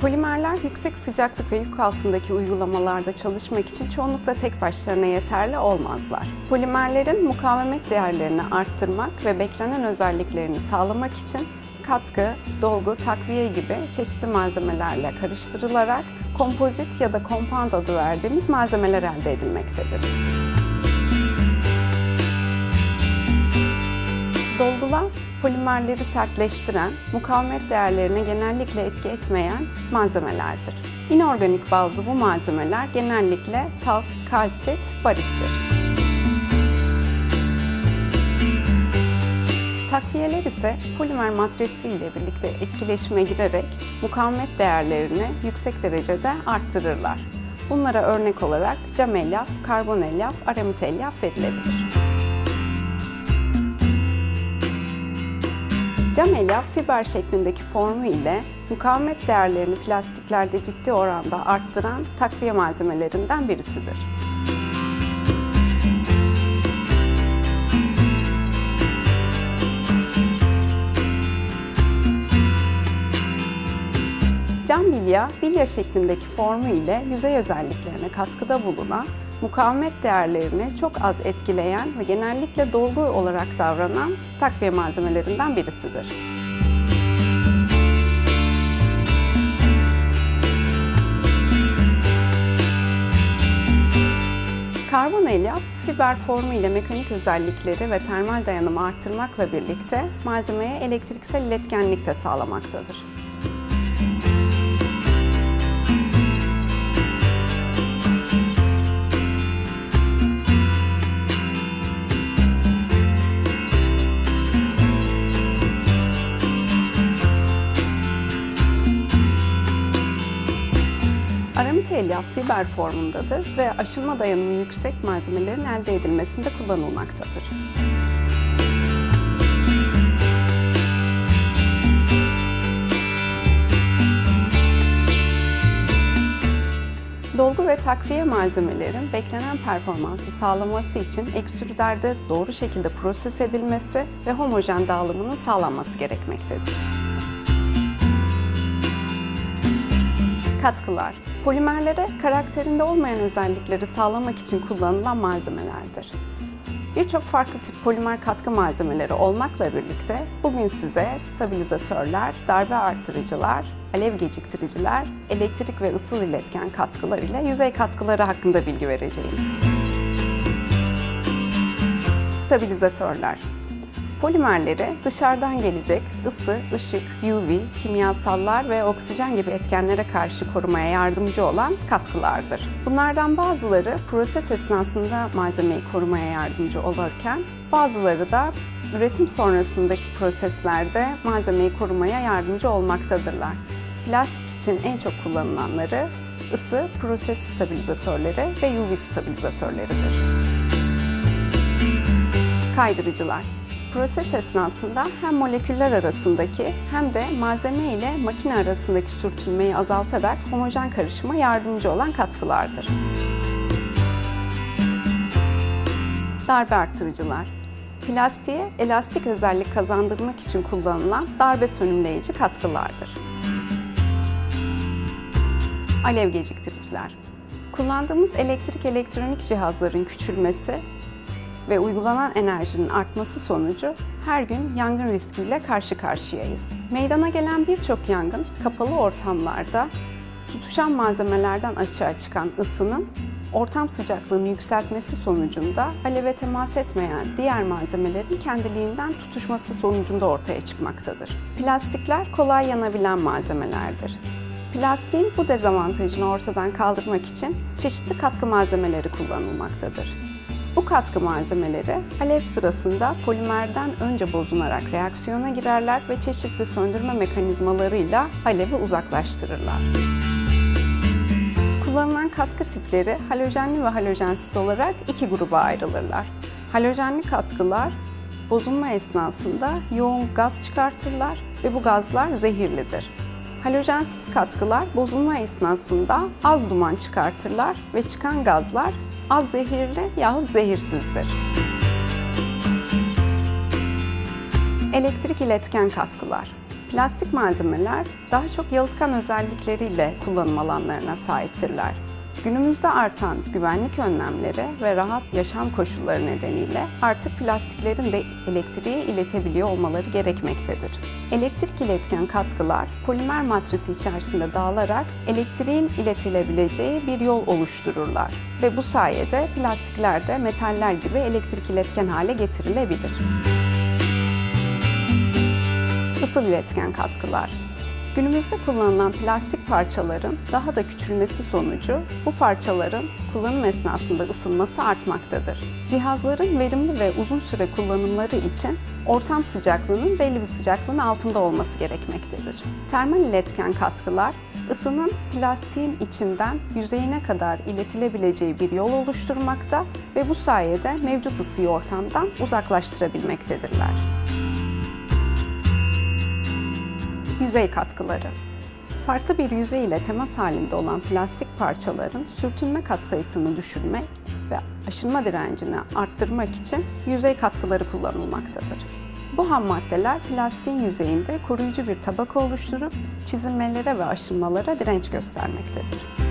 Polimerler yüksek sıcaklık ve yük altındaki uygulamalarda çalışmak için çoğunlukla tek başlarına yeterli olmazlar. Polimerlerin mukavemet değerlerini arttırmak ve beklenen özelliklerini sağlamak için katkı, dolgu, takviye gibi çeşitli malzemelerle karıştırılarak kompozit ya da kompant adı verdiğimiz malzemeler elde edilmektedir. Dolgular polimerleri sertleştiren, mukavemet değerlerine genellikle etki etmeyen malzemelerdir. İnorganik bazlı bu malzemeler genellikle talk, kalsit, barittir. Takviyeler ise polimer matrisi ile birlikte etkileşime girerek mukavemet değerlerini yüksek derecede arttırırlar. Bunlara örnek olarak cam elyaf, karbon elyaf, aramit elyaf verilebilir. Cam elyaf fiber şeklindeki formu ile mukavemet değerlerini plastiklerde ciddi oranda arttıran takviye malzemelerinden birisidir. Cam bilya, bilya şeklindeki formu ile yüzey özelliklerine katkıda bulunan, mukavemet değerlerini çok az etkileyen ve genellikle dolgu olarak davranan takviye malzemelerinden birisidir. Karbon elyaf, fiber formu ile mekanik özellikleri ve termal dayanımı arttırmakla birlikte malzemeye elektriksel iletkenlik de sağlamaktadır. Aramit elyaf fiber formundadır ve aşınma dayanımı yüksek malzemelerin elde edilmesinde kullanılmaktadır. Dolgu ve takviye malzemelerin beklenen performansı sağlaması için ekstrüderde doğru şekilde proses edilmesi ve homojen dağılımının sağlanması gerekmektedir. Katkılar Polimerlere karakterinde olmayan özellikleri sağlamak için kullanılan malzemelerdir. Birçok farklı tip polimer katkı malzemeleri olmakla birlikte bugün size stabilizatörler, darbe artırıcılar, alev geciktiriciler, elektrik ve ısı iletken katkılar ile yüzey katkıları hakkında bilgi vereceğim. Stabilizatörler Polimerleri dışarıdan gelecek ısı, ışık, UV, kimyasallar ve oksijen gibi etkenlere karşı korumaya yardımcı olan katkılardır. Bunlardan bazıları proses esnasında malzemeyi korumaya yardımcı olurken bazıları da üretim sonrasındaki proseslerde malzemeyi korumaya yardımcı olmaktadırlar. Plastik için en çok kullanılanları ısı, proses stabilizatörleri ve UV stabilizatörleridir. Kaydırıcılar Proses esnasında hem moleküller arasındaki hem de malzeme ile makine arasındaki sürtünmeyi azaltarak homojen karışıma yardımcı olan katkılardır. Darbe arttırıcılar Plastiğe elastik özellik kazandırmak için kullanılan darbe sönümleyici katkılardır. Alev geciktiriciler Kullandığımız elektrik elektronik cihazların küçülmesi ve uygulanan enerjinin artması sonucu her gün yangın riskiyle karşı karşıyayız. Meydana gelen birçok yangın kapalı ortamlarda tutuşan malzemelerden açığa çıkan ısının ortam sıcaklığını yükseltmesi sonucunda aleve temas etmeyen diğer malzemelerin kendiliğinden tutuşması sonucunda ortaya çıkmaktadır. Plastikler kolay yanabilen malzemelerdir. Plastiğin bu dezavantajını ortadan kaldırmak için çeşitli katkı malzemeleri kullanılmaktadır. Bu katkı malzemeleri alev sırasında polimerden önce bozunarak reaksiyona girerler ve çeşitli söndürme mekanizmalarıyla alevi uzaklaştırırlar. Kullanılan katkı tipleri halojenli ve halojensiz olarak iki gruba ayrılırlar. Halojenli katkılar bozulma esnasında yoğun gaz çıkartırlar ve bu gazlar zehirlidir. Halojensiz katkılar bozulma esnasında az duman çıkartırlar ve çıkan gazlar az zehirli yahut zehirsizdir. Elektrik iletken katkılar. Plastik malzemeler daha çok yalıtkan özellikleriyle kullanım alanlarına sahiptirler. Günümüzde artan güvenlik önlemleri ve rahat yaşam koşulları nedeniyle artık plastiklerin de elektriği iletebiliyor olmaları gerekmektedir. Elektrik iletken katkılar polimer matrisi içerisinde dağılarak elektriğin iletilebileceği bir yol oluştururlar ve bu sayede plastikler de metaller gibi elektrik iletken hale getirilebilir. Isıl iletken katkılar. Günümüzde kullanılan plastik parçaların daha da küçülmesi sonucu bu parçaların kullanım esnasında ısınması artmaktadır. Cihazların verimli ve uzun süre kullanımları için ortam sıcaklığının belli bir sıcaklığın altında olması gerekmektedir. Termal iletken katkılar ısının plastiğin içinden yüzeyine kadar iletilebileceği bir yol oluşturmakta ve bu sayede mevcut ısıyı ortamdan uzaklaştırabilmektedirler. Yüzey katkıları. Farklı bir yüzey ile temas halinde olan plastik parçaların sürtünme katsayısını düşürmek ve aşınma direncini arttırmak için yüzey katkıları kullanılmaktadır. Bu ham maddeler plastiğin yüzeyinde koruyucu bir tabaka oluşturup çizilmelere ve aşınmalara direnç göstermektedir.